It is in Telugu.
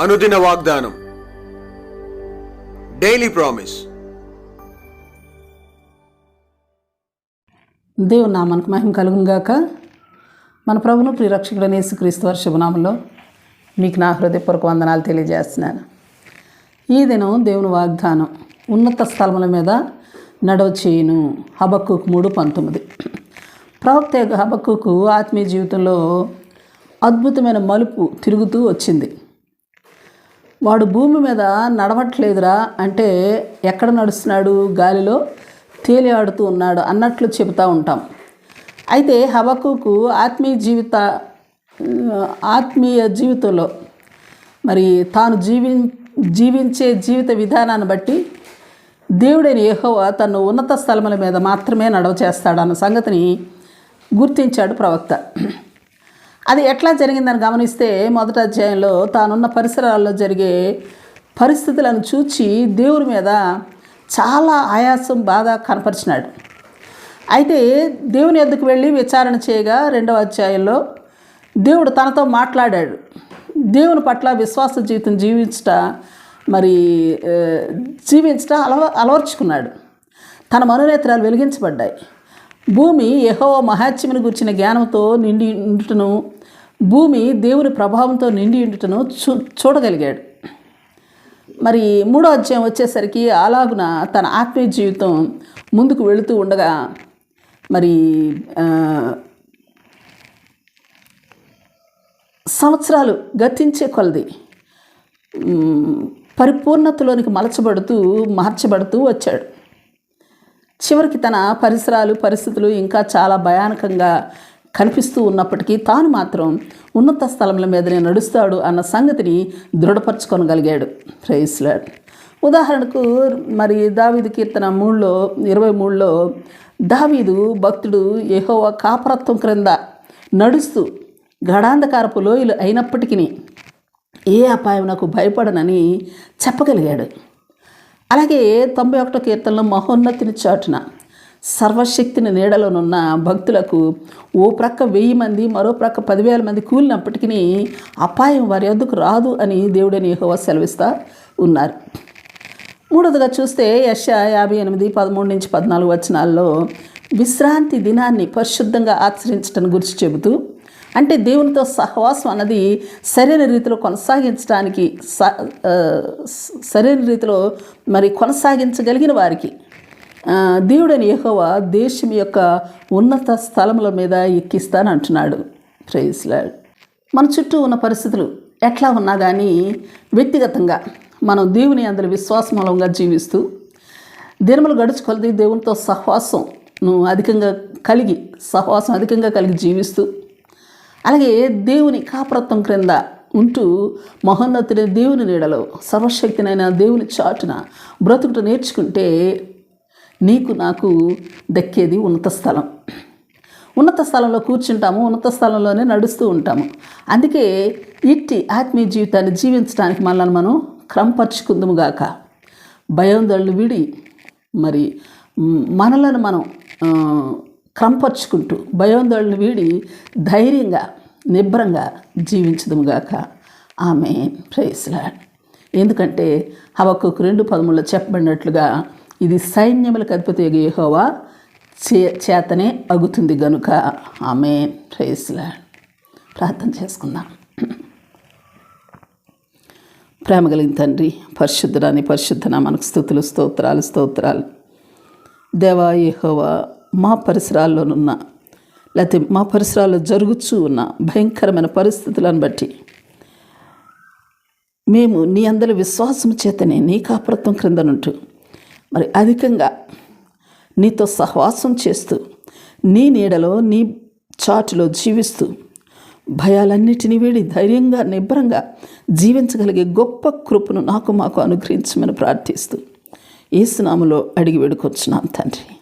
అనుదిన వాగ్దానం. డైలీ ప్రామిస్ దేవుని నామానికి మహిమ కలుగుగాక మన ప్రభును ప్రియరక్షకుడైన యేసుక్రీస్తు వారి శుభనామంలో మీకు నా హృదయపూర్వక వందనాలు తెలియజేస్తున్నాను. ఈ దినం దేవుని వాగ్దానం ఉన్నత స్థలముల మీద నడవచేయును హబక్కుకు మూడు పంతొమ్మిది. ప్రవక్త హబక్కుకు ఆత్మీయ జీవితంలో అద్భుతమైన మలుపు తిరుగుతూ వచ్చింది. వాడు భూమి మీద నడవట్లేదురా అంటే ఎక్కడ నడుస్తున్నాడు గాలిలో? తేలియాడుతూ ఉన్నాడు అన్నట్లు చెబుతూ ఉంటాం. అయితే హవకుకు ఆత్మీయ జీవిత ఆత్మీయ జీవితంలో మరి తాను జీవి జీవించే జీవిత విధానాన్ని బట్టి దేవుడైన యెహోవా తను ఉన్నత స్థలముల మీద మాత్రమే నడవ చేస్తాడన్న సంగతిని గుర్తించాడు ప్రవక్త. అది ఎట్లా జరిగిందని గమనిస్తే మొదటి అధ్యాయంలో తానున్న పరిసరాల్లో జరిగే పరిస్థితులను చూచి దేవుడి మీద చాలా ఆయాసం బాధ కనపరిచినాడు. అయితే దేవుని ఎద్దుకు వెళ్ళి విచారణ చేయగా రెండవ అధ్యాయంలో దేవుడు తనతో మాట్లాడాడు. దేవుని పట్ల విశ్వాస జీవితం జీవించట మరి జీవించట అలవ అలవర్చుకున్నాడు. తన మనోనేత్రాలు వెలిగించబడ్డాయి. భూమి యహో మహాత్మ్యను గుర్చిన జ్ఞానంతో నిండి ఉండుటను భూమి దేవుని ప్రభావంతో నిండి ఉండుటను చూ చూడగలిగాడు. మరి మూడో అధ్యాయం వచ్చేసరికి అలాగున తన ఆత్మీయ జీవితం ముందుకు వెళుతూ ఉండగా మరి సంవత్సరాలు గతించే కొలది. పరిపూర్ణతలోనికి మలచబడుతూ మార్చబడుతూ వచ్చాడు. చివరికి తన పరిసరాలు పరిస్థితులు ఇంకా చాలా భయానకంగా కనిపిస్తూ ఉన్నప్పటికీ తాను మాత్రం ఉన్నత స్థలముల మీదనే నడుస్తాడు అన్న సంగతిని దృఢపరచుకొనగలిగాడు. ప్రైస్లాడ్ ఉదాహరణకు మరి దావీదు కీర్తన మూడులో ఇరవై మూడులో దావీదు భక్తుడు యహోవ కాపరత్వం క్రింద నడుస్తూ గడాంధకారపు లోయలు అయినప్పటికీ ఏ అపాయం నాకు భయపడనని చెప్పగలిగాడు. అలాగే తొంభై ఒకటో కీర్తనలో మహోన్నతిని చాటున సర్వశక్తిని నీడలోనున్న భక్తులకు ఓ ప్రక్క వెయ్యి మంది మరో ప్రక్క పదివేల మంది కూలినప్పటికీ అపాయం వారి వద్దకు రాదు అని దేవుడని యెహోవా సెలవిస్తా ఉన్నారు. మూడవదిగా చూస్తే యశ యాభై ఎనిమిది పదమూడు నుంచి పద్నాలుగు వచనాల్లో విశ్రాంతి దినాన్ని పరిశుద్ధంగా ఆచరించడం గురించి చెబుతూ అంటే దేవునితో సహవాసం అన్నది సరైన రీతిలో కొనసాగించడానికి సరైన రీతిలో మరి కొనసాగించగలిగిన వారికి. దేవుడని యెహోవా దేశం యొక్క ఉన్నత స్థలముల మీద ఎక్కిస్తానంటున్నాడు ప్రైజ్లాడ్ మన చుట్టూ ఉన్న పరిస్థితులు ఎట్లా ఉన్నా కానీ వ్యక్తిగతంగా మనం దేవుని అందరి విశ్వాసమూలంగా జీవిస్తూ దినములు గడుచుకొలది దేవునితో సహవాసంను అధికంగా కలిగి సహవాసం అధికంగా కలిగి జీవిస్తూ అలాగే దేవుని కాపరత్వం క్రింద ఉంటూ మహోన్నతుని దేవుని నీడలో సర్వశక్తినైన దేవుని చాటున బ్రతుకుట నేర్చుకుంటే నీకు నాకు దక్కేది ఉన్నత స్థలం. ఉన్నత స్థలంలో కూర్చుంటాము ఉన్నత స్థలంలోనే నడుస్తూ ఉంటాము. అందుకే ఇట్టి ఆత్మీయ జీవితాన్ని జీవించడానికి మనల్ని మనం క్రమపరుచుకుందుము గాక. భయోందళ్ళు విడి మరి మనలను మనం ఆ, భయోందోళన వీడి ధైర్యంగా నిబ్రంగా జీవించదుము గాక ఆమె ప్రేస్లాడ్ ఎందుకంటే హవకు రెండు పదముల్లో చెప్పబడినట్లుగా ఇది సైన్యములకు అధిపతి యహోవా చే చేతనే అగుతుంది గనుక ఆమె ప్రేస్లాడ్ ప్రార్థన చేసుకుందాం. ప్రేమ కలిగిన తండ్రి పరిశుద్ధరాని పరిశుద్ధన మనకు స్థుతులు స్తోత్రాలు స్తోత్రాలు. దేవా యహోవా మా పరిసరాల్లోనున్న లేకపోతే మా పరిసరాల్లో జరుగుతూ ఉన్న భయంకరమైన పరిస్థితులను బట్టి మేము నీ అందరి విశ్వాసం చేతనే నీ కాపురత్వం క్రిందనుంటూ మరి అధికంగా నీతో సహవాసం చేస్తూ నీ నీడలో నీ చాటులో జీవిస్తూ భయాలన్నిటిని వీడి ధైర్యంగా నిబ్బరంగా జీవించగలిగే గొప్ప కృపను నాకు మాకు అనుగ్రహించమని ప్రార్థిస్తూ ఏసునాములో అడిగి వేడుకొచ్చున్నాను తండ్రి.